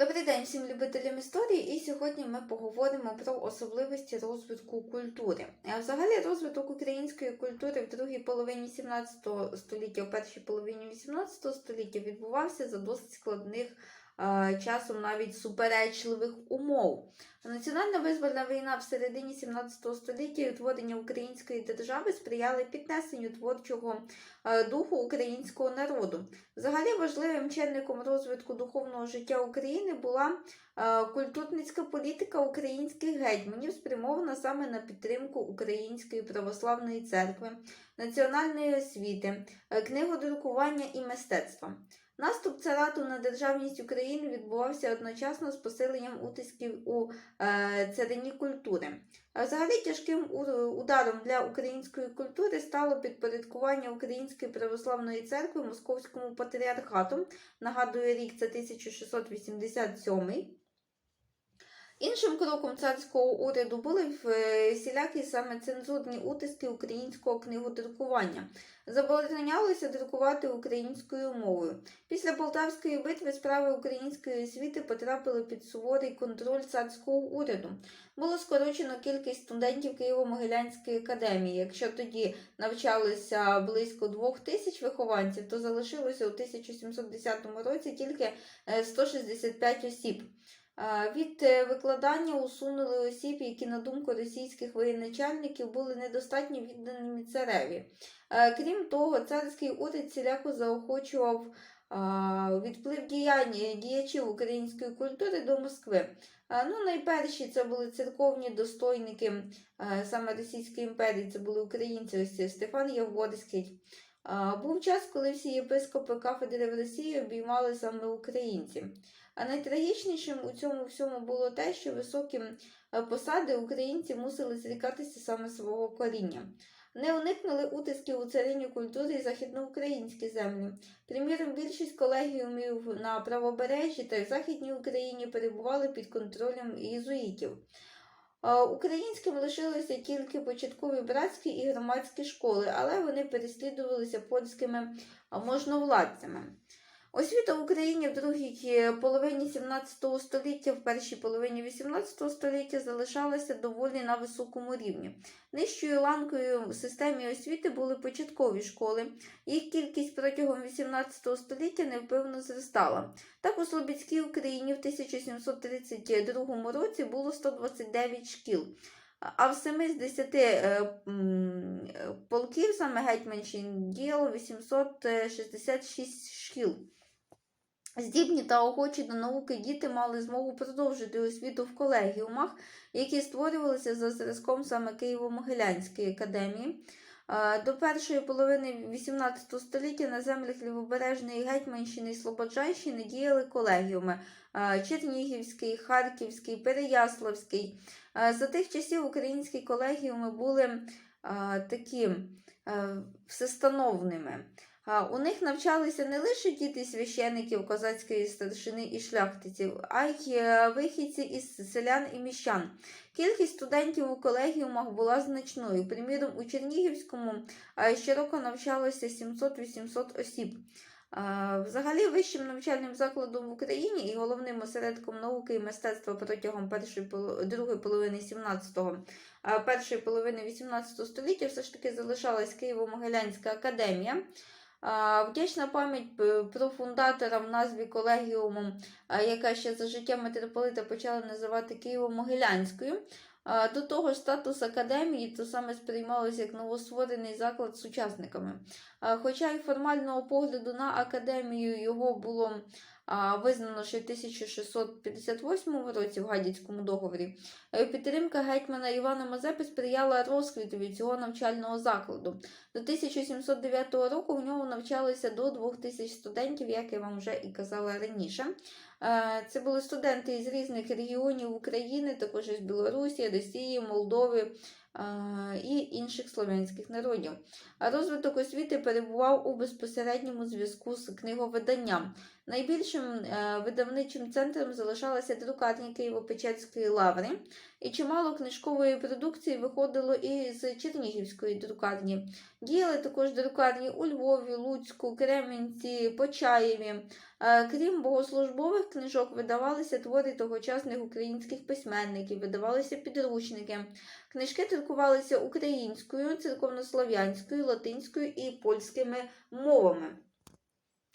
Добрий день всім любителям історії, і сьогодні ми поговоримо про особливості розвитку культури. Взагалі, розвиток української культури в другій половині 17 століття, в першій половині 18 століття відбувався за досить складних часом навіть суперечливих умов. Національна визвольна війна в середині 17 століття і утворення української держави сприяли піднесенню творчого е, духу українського народу. Взагалі важливим чинником розвитку духовного життя України була е, культурницька політика українських гетьманів, спрямована саме на підтримку Української православної церкви, національної освіти, е, книгодрукування і мистецтва. Наступ царату на державність України відбувався одночасно з посиленням утисків у е, царині культури. Взагалі тяжким ударом для української культури стало підпорядкування Української православної церкви Московському патріархату. Нагадую, рік це 1687. Іншим кроком царського уряду були е, всілякі саме цензурні утиски українського книгодрукування. Заборонялося друкувати українською мовою. Після Полтавської битви справи української освіти потрапили під суворий контроль царського уряду. Було скорочено кількість студентів Києво-Могилянської академії. Якщо тоді навчалося близько двох тисяч вихованців, то залишилося у 1710 році тільки е, 165 осіб. Е, Від е, викладання усунули осіб, які, на думку російських воєначальників, були недостатньо відданими цареві. Е, Крім того, царський уряд ціляко заохочував відплив діяння діячів української культури до Москви. Ну, найперші це були церковні достойники саме Російської імперії, це були українці, ось Стефан Євгорський. Був час, коли всі єпископи кафедри в Росії обіймали саме українці. А найтрагічнішим у цьому всьому було те, що високі е, посади українці мусили зрікатися саме свого коріння. Не уникнули утисків у царині культури і західноукраїнські землі. Приміром, більшість колегіумів на правобережжі та в Західній Україні перебували під контролем єзуїтів. Українським лишилися тільки початкові братські і громадські школи, але вони переслідувалися польськими можновладцями. Освіта в Україні в другій е, половині 17 століття, в першій половині 18 століття залишалася доволі на високому рівні. Нижчою ланкою в системі освіти були початкові школи. Їх кількість протягом 18 століття невпевно зростала. Так у Слобідській Україні в 1732 році було 129 шкіл. А в семи з десяти е, м, е, полків саме Гетьманщин діяло 866 шкіл. Здібні та охочі до науки діти мали змогу продовжити освіту в колегіумах, які створювалися за зразком саме Києво-Могилянської академії. До першої половини 18 століття на землях Лівобережної Гетьманщини і Слободжанщини діяли колегіуми Чернігівський, Харківський, Переяславський. За тих часів українські колегіуми були такі всестановними. У них навчалися не лише діти священиків козацької старшини і шляхтиців, а й е, вихідці із селян і міщан. Кількість студентів у колегіумах була значною. Приміром, у Чернігівському е, щороку навчалося 700-800 осіб. Взагалі, вищим навчальним закладом в Україні і головним осередком науки і мистецтва протягом першої другої половини 17-го, першої половини 18 століття все ж таки залишалась Києво-Могилянська академія. Вдячна пам'ять е, про фундатора в назві колегіуму, яка ще за життя митрополита почала називати Києво-Могилянською. До того ж, статус академії то саме сприймалося як новостворений заклад сучасниками. Хоча й формального погляду на академію його було визнано ще в 1658 році в Гадяцькому договорі, підтримка гетьмана Івана Мазепи сприяла розквітові цього навчального закладу. До 1709 року в ньому навчалося до 2000 студентів, як я вам вже і казала раніше. Це були студенти із різних регіонів України, також із Білорусі, Росії, Молдови і інших слов'янських народів. Розвиток освіти перебував у безпосередньому зв'язку з книговиданням. Найбільшим е, видавничим центром залишалася друкарня Києво-Печерської лаври, і чимало книжкової продукції виходило і з Чернігівської друкарні. Діяли також друкарні у Львові, Луцьку, Кременці, Почаєві. Е, Крім богослужбових книжок, видавалися твори тогочасних українських письменників, видавалися підручники. Книжки друкувалися українською, церковнослов'янською, латинською і польськими мовами.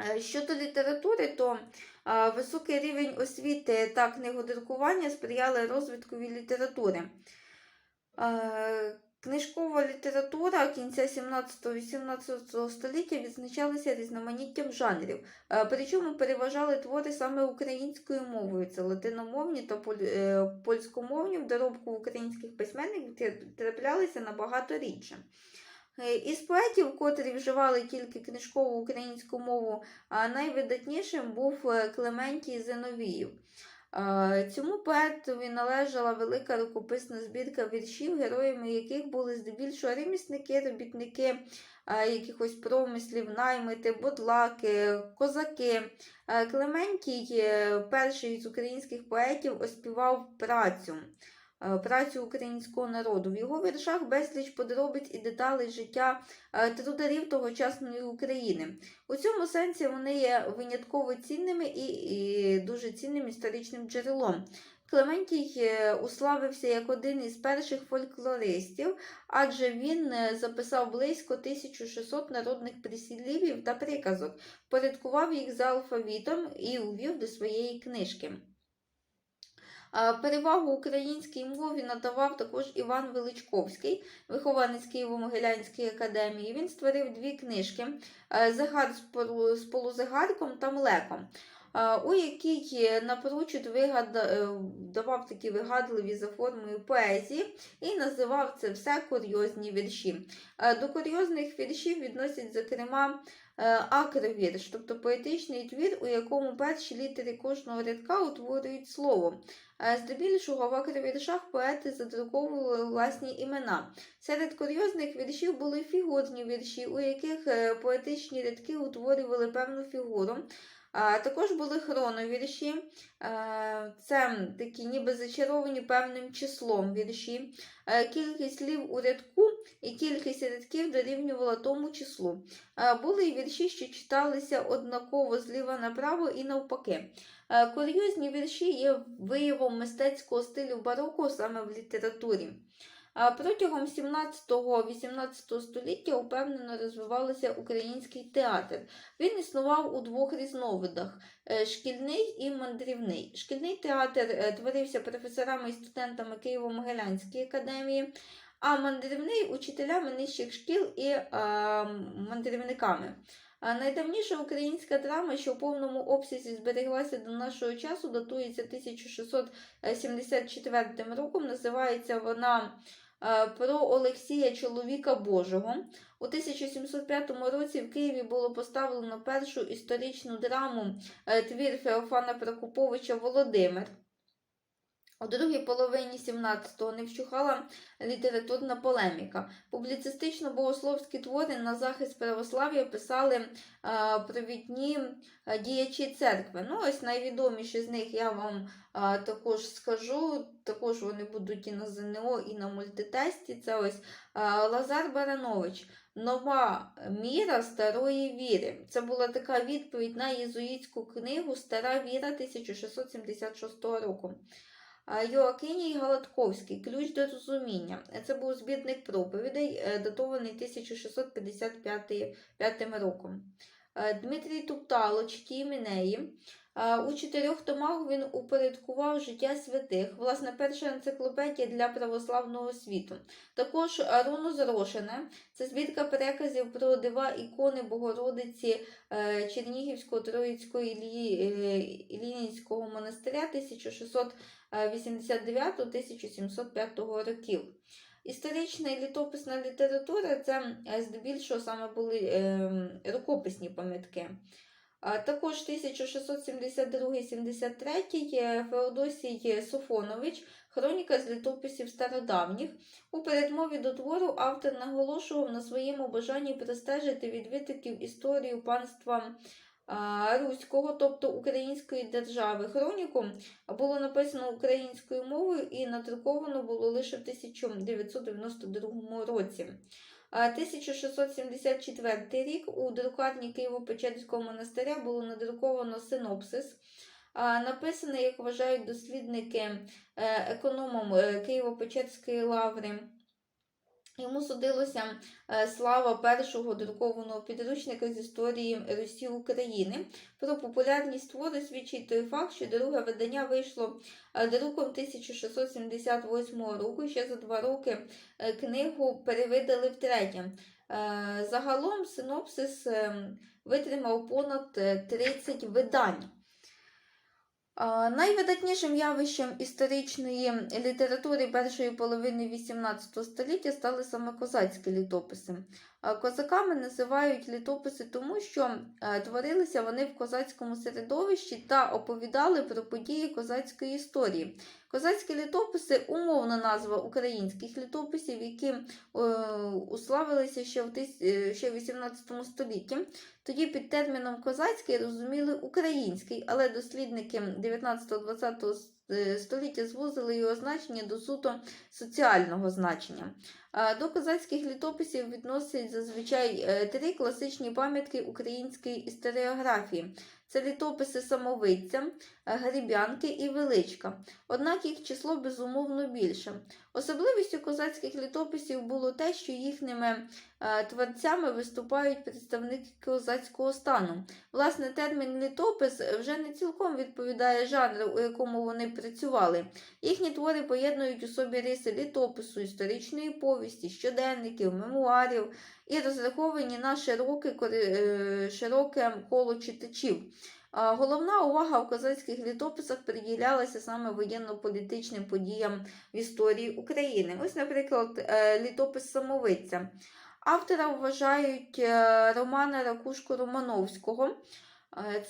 Е, Щодо літератури, то е, високий рівень освіти та книгодрукування сприяли розвиткові літератури. Е, Книжкова література кінця 17-18 століття відзначалася різноманіттям жанрів, причому переважали твори саме українською мовою. Це латиномовні та польськомовні в доробку українських письменників траплялися набагато рідше. Е, Із поетів, котрі вживали тільки книжкову українську мову, найвидатнішим був е, Клементій Зиновіїв. Е, Цьому поетові належала велика рукописна збірка віршів, героями яких були здебільшого ремісники, робітники якихось промислів, наймити, бодлаки, козаки. Клементій, перший з українських поетів, оспівав працю. Е, Працю українського народу. В його віршах безліч подробиць і деталей життя е, трударів тогочасної України. У цьому сенсі вони є винятково цінними і, і дуже цінним історичним джерелом. Клементій е, уславився як один із перших фольклористів, адже він записав близько 1600 народних прислів'їв та приказок, порядкував їх за алфавітом і увів до своєї книжки. Перевагу українській мові надавав також Іван Величковський, вихованець Києво-Могилянської академії. Він створив дві книжки е, Загар з полузагарком та млеком, е, у якій напрочуд е, давав такі вигадливі за формою поезії і називав це все курйозні вірші. До курйозних віршів відносять, зокрема, акровірш, тобто поетичний твір, у якому перші літери кожного рядка утворюють слово. Е, Здебільшого в акровіршах поети задруковували власні імена. Серед курйозних віршів були фігурні вірші, у яких е, поетичні рядки утворювали певну фігуру. А також були хроновірші, е, це такі ніби зачаровані певним числом вірші. Е, Кількість слів у рядку і кількість рядків дорівнювала тому числу. Е, Були й вірші, що читалися однаково зліва направо і навпаки. Е, Курйозні вірші є виявом мистецького стилю бароко саме в літературі. Протягом 17-18 століття упевнено розвивався український театр. Він існував у двох різновидах: е, шкільний і мандрівний. Шкільний театр е, творився професорами і студентами Києво-Могилянської академії, а мандрівний учителями нижчих шкіл і е, мандрівниками. А Найдавніша українська драма, що в повному обсязі збереглася до нашого часу, датується 1674 роком. Називається вона е, про Олексія Чоловіка Божого. У 1705 році в Києві було поставлено першу історичну драму е, твір Феофана Прокоповича Володимир. У другій половині 17-го не вщухала літературна полеміка. Публіцистично-богословські твори на захист православ'я писали е, провідні е, діячі церкви. Ну, ось найвідоміші з них я вам е, також скажу. Також вони будуть і на ЗНО, і на мультитесті. Це ось е, Лазар Баранович. Нова міра старої віри. Це була така відповідь на єзуїтську книгу Стара віра 1676 року. Йоакиній Галатковський Ключ до розуміння. Це був збірник проповідей, е, датований 1655 роком. Е, Дмитрій Туптало, Чті. У чотирьох томах він упорядкував життя святих, власне, перша енциклопедія для православного світу. Також Руно Зрошене це збірка переказів про дива ікони Богородиці е, Чернігівського Троїцького Іллі- е, монастиря 1689-1705 років. Історична і літописна література це е, здебільшого саме були е, рукописні пам'ятки. Також 1672-73 Феодосій Софонович, хроніка з літописів стародавніх. У передмові до твору автор наголошував на своєму бажанні простежити від витоків історію панства руського, тобто української держави. Хроніку було написано українською мовою і надруковано було лише в 1992 році. А 1674 рік у друкарні Києво-Печерського монастиря було надруковано синопсис, написаний, як вважають дослідники, е, економом е, Києво-Печерської лаври. Йому судилося е, слава першого друкованого підручника з історії Русі України. Про популярність твору свідчить той факт, що друге видання вийшло е, друком 1678 року. Ще за два роки е, книгу перевидали втретє. Загалом синопсис е, витримав понад е, 30 видань. Найвидатнішим явищем історичної літератури першої половини XVIII століття стали саме козацькі літописи. А, Козаками називають літописи тому, що е, творилися вони в козацькому середовищі та оповідали про події козацької історії. Козацькі літописи умовна назва українських літописів, які е, уславилися ще в, е, ще в 18 столітті. Тоді під терміном козацький розуміли український, але дослідники 19-20 е, століття звузили його значення до суто соціального значення. До козацьких літописів відносять зазвичай е, три класичні пам'ятки української історіографії. Це літописи Самовиця, е, Греб'янки і Величка. Однак їх число безумовно більше. Особливістю козацьких літописів було те, що їхніми е, творцями виступають представники козацького стану. Власне, термін літопис вже не цілком відповідає жанру, у якому вони працювали. Їхні твори поєднують у собі риси літопису, історичної повісті, щоденників, мемуарів і розраховані на широке, е, широке коло читачів. Головна увага в козацьких літописах приділялася саме воєнно-політичним подіям в історії України. Ось, наприклад, е, літопис Самовиця. Автора вважають е, Романа Ракушко Романовського.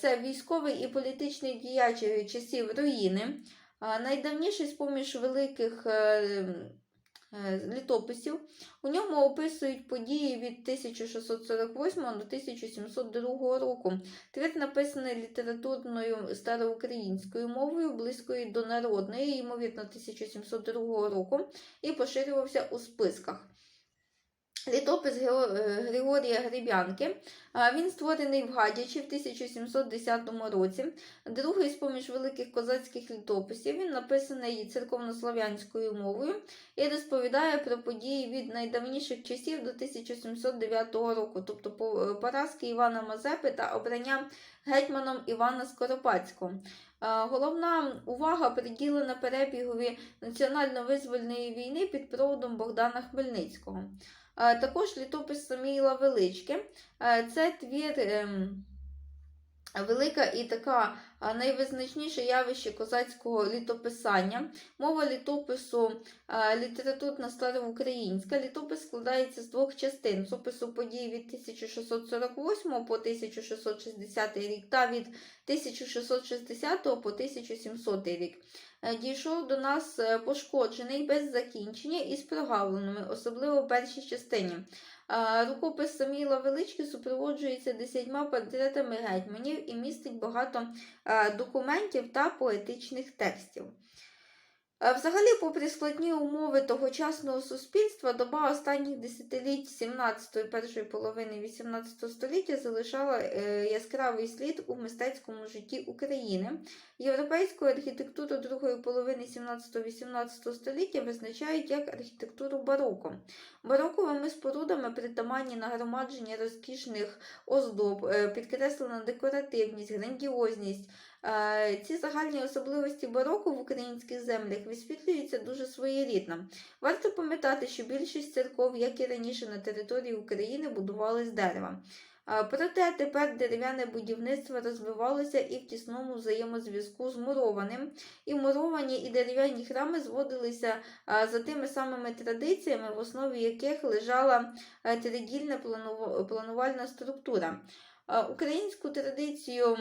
Це військовий і політичний діяч часів руїни. Найдавніший з поміж великих літописів. У ньому описують події від 1648 до 1702 року. Твір написаний літературною староукраїнською мовою, близькою до народної, ймовірно, 1702 року, і поширювався у списках. Літопис е, Григорія Греб'янки. Він створений в Гадячі в 1710 році. Другий з поміж великих козацьких літописів. Він написаний церковнослов'янською мовою і розповідає про події від найдавніших часів до 1709 року, тобто е, поразки Івана Мазепи та обрання гетьманом Івана Скоропадського. Головна увага приділена перебігові національно-визвольної війни під проводом Богдана Хмельницького. Також літопис Саміїла Велички. Це твір. Велика і така найвизначніше явище козацького літописання. Мова літопису літературна староукраїнська. Літопис складається з двох частин: з опису подій від 1648 по 1660 рік та від 1660 по 1700 рік. Е, Дійшов до нас е, пошкоджений без закінчення і з прогавленими, особливо в першій частині. Рукопис Саміла Велички супроводжується десятьма портретами гетьманів і містить багато документів та поетичних текстів. Взагалі, попри складні умови тогочасного суспільства, доба останніх десятиліть 17-ї першої половини 18 століття залишала е, яскравий слід у мистецькому житті України. Європейську архітектуру другої половини 17-18 століття визначають як архітектуру бароко. Бароковими спорудами притаманні нагромадження розкішних оздоб, е, підкреслена декоративність, грандіозність. Е, Ці загальні особливості бароко в українських землях висвітлюються дуже своєрідно. Варто пам'ятати, що більшість церков, як і раніше на території України, будували з дерева. Е, Проте тепер дерев'яне будівництво розвивалося і в тісному взаємозв'язку з мурованим, і муровані і дерев'яні храми зводилися за тими самими традиціями, в основі яких лежала е, тридільна планувальна структура. Українську традицію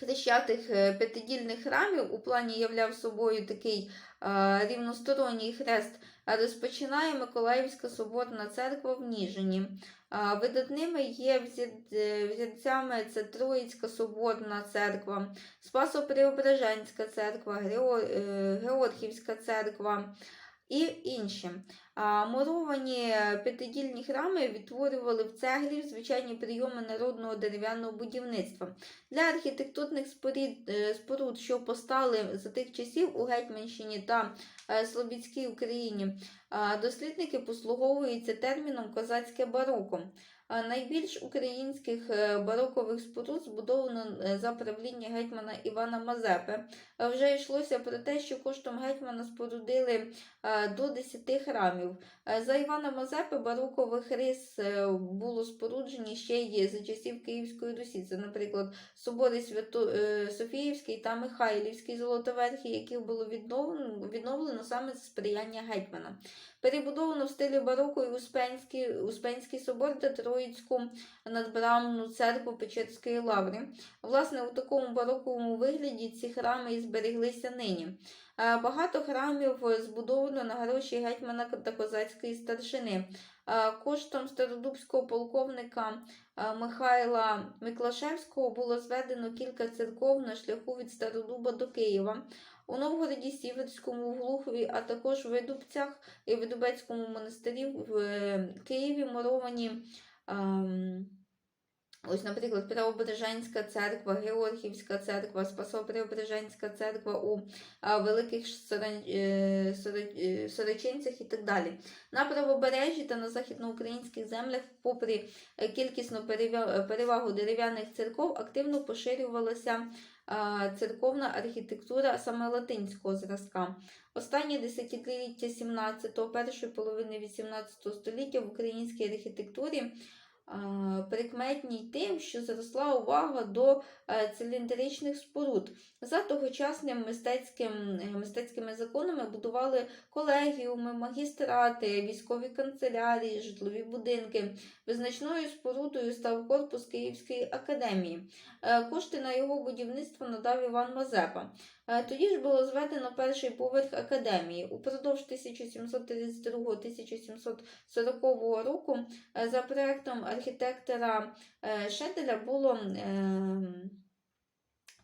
хрещатих е, п'ятидільних храмів у плані являв собою такий е, рівносторонній хрест розпочинає Миколаївська соборна церква в Ніжині. А, Видатними є взір- е, взірцями це Троїцька соборна церква, Спасо-Преображенська церква, Гео- е, Георгіївська церква і інші. Муровані п'ятидільні храми відтворювали в цеглі звичайні прийоми народного дерев'яного будівництва. Для архітектурних е, споруд, що постали за тих часів у Гетьманщині та Слобідській Україні, дослідники послуговуються терміном козацьке бароко. Найбільш українських е, барокових споруд збудовано е, за правління гетьмана Івана Мазепи. Е, Вже йшлося про те, що коштом гетьмана спорудили е, до 10 храмів. Е, За Івана Мазепи барокових рис е, було споруджені ще й за часів Київської Русі. Це, наприклад, собори Свято... е, Софіївський та Михайлівський Золотоверхий, яких було відновлено, відновлено саме за сприяння гетьмана. Перебудовано в стилі бароко і Успенський, Успенський собор та Троїцьку надбрамну церкву Печерської лаври. Власне, у такому бароковому вигляді ці храми і збереглися нині. Е, Багато храмів збудовано на гроші гетьмана та козацької старшини. Е, Коштом стародубського полковника е, Михайла Миклашевського було зведено кілька церков на шляху від Стародуба до Києва. У Новгороді Сіверському, в Глухові, а також в Видубцях і Видубецькому монастирі в е, Києві муровані. ем, Ось, наприклад, Преображенська церква, Георгіївська церква, Спасо-Преображенська церква у Великих е, е, Сорочинцях і так далі. На правобережжі та на західноукраїнських землях, попри е, кількісну перевагу дерев'яних церков, активно поширювалася церковна архітектура саме латинського зразка. Останнє десятиліття 17-го, першої половини 18 століття в українській архітектурі а, прикметні й тим, що зросла увага до е, циліндричних споруд. За тогочасним мистецьким, е, мистецькими законами будували колегіуми, магістрати, військові канцелярії, житлові будинки. Визначною спорудою став корпус Київської академії. Е, Кошти на його будівництво надав Іван Мазепа. Е, Тоді ж було зведено перший поверх академії. Упродовж 1732-1740 року е, за проектом архітектора е, Шеделя було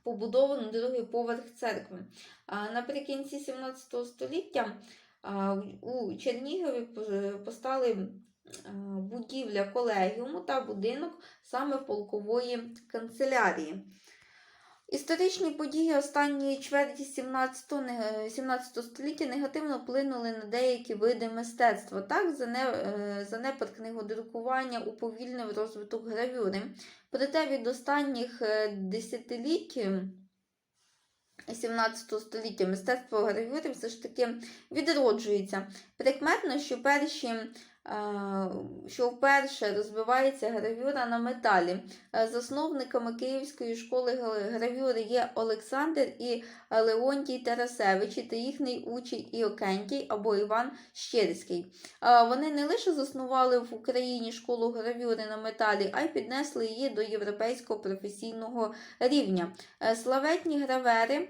побудовано другий поверх церкви. Наприкінці 17 століття у Чернігові постали будівля колегіуму та будинок саме полкової канцелярії. Історичні події останньої чверті 17, 17 століття негативно вплинули на деякі види мистецтва. Так, е, занепад книгодрукування уповільнив розвиток гравюри. Проте від останніх е, десятиліть е, 17 століття мистецтво гравюри все ж таки відроджується. Прикметно, що перші. Е, Що вперше розвивається гравюра на металі. Е, Засновниками Київської школи гравюри є Олександр і Леонтій Тарасевичі та їхній учень Іокентій або Іван Щирський. Е, Вони не лише заснували в Україні школу гравюри на металі, а й піднесли її до європейського професійного рівня. Славетні гравери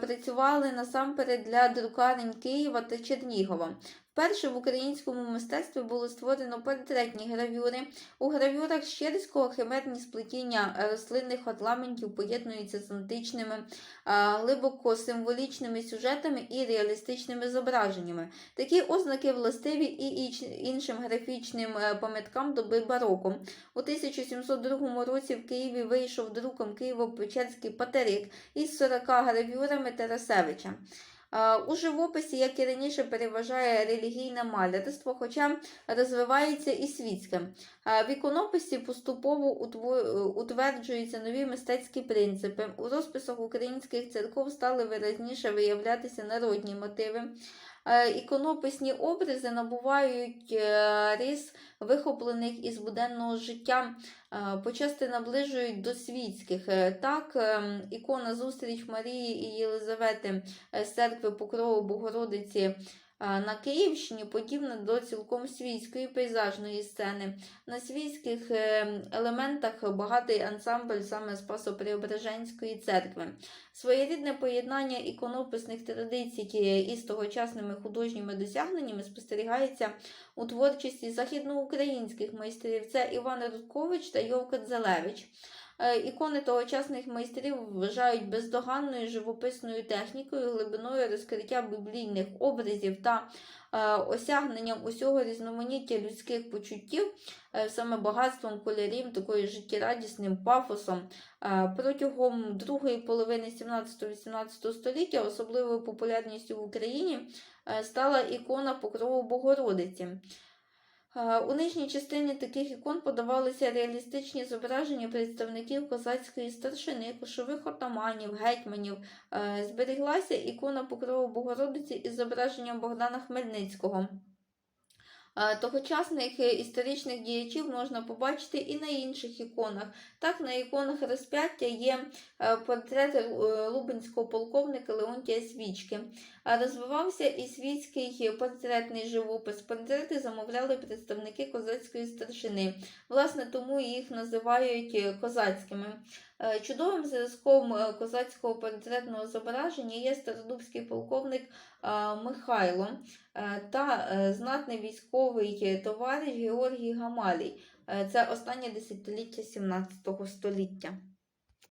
працювали насамперед для друкарень Києва та Чернігова. Вперше в українському мистецтві було створено портретні гравюри. У гравюрах Щерського химерні сплетіння рослинних орнаментів поєднуються з античними, глибоко символічними сюжетами і реалістичними зображеннями. Такі ознаки властиві і іншим графічним е, пам'яткам доби бароко. У 1702 році в Києві вийшов друком Києво-Печерський патерик із 40 гравюрами Тарасевича. У живописі, як і раніше, переважає релігійне малярство, хоча розвивається і світське. В іконописі поступово утверджуються нові мистецькі принципи. У розписах українських церков стали виразніше виявлятися народні мотиви. Е, Іконописні образи набувають е, рис, вихоплених із буденного життя, е, почасти наближують до світських. Е, Так, ем, ікона зустріч Марії і Єлизавети е, з церкви Покрову Богородиці На Київщині подібна до цілком свійської пейзажної сцени. На свійських е, елементах багатий ансамбль саме Спасо-Преображенської церкви. Своєрідне поєднання іконописних традицій із тогочасними художніми досягненнями спостерігається у творчості західноукраїнських майстрів. Це Іван Рудкович та Йовка Дзелевич. Е, Ікони тогочасних майстрів вважають бездоганною живописною технікою, глибиною розкриття біблійних образів та осягненням усього різноманіття людських почуттів, е, саме багатством кольорів, такою життєрадісним пафосом. Е, Протягом другої половини 17-18 століття особливою популярністю в Україні е, стала ікона Покрову Богородиці. Е, У нижній частині таких ікон подавалися реалістичні зображення представників козацької старшини, кошових отаманів, гетьманів. Е, Зберіглася ікона Покрову Богородиці із зображенням Богдана Хмельницького. Е, Тогочасних історичних діячів можна побачити і на інших іконах. Так, на іконах розп'яття є портрет лубенського полковника Леонтія Свічки. Розвивався і світський портретний живопис. Портрети замовляли представники козацької старшини. Власне, тому їх називають е, козацькими. Е, Чудовим зразком е, козацького портретного зображення є стародубський полковник Михайло та знатний військовий товариш Георгій Гамалій. Це останнє десятиліття 17 століття.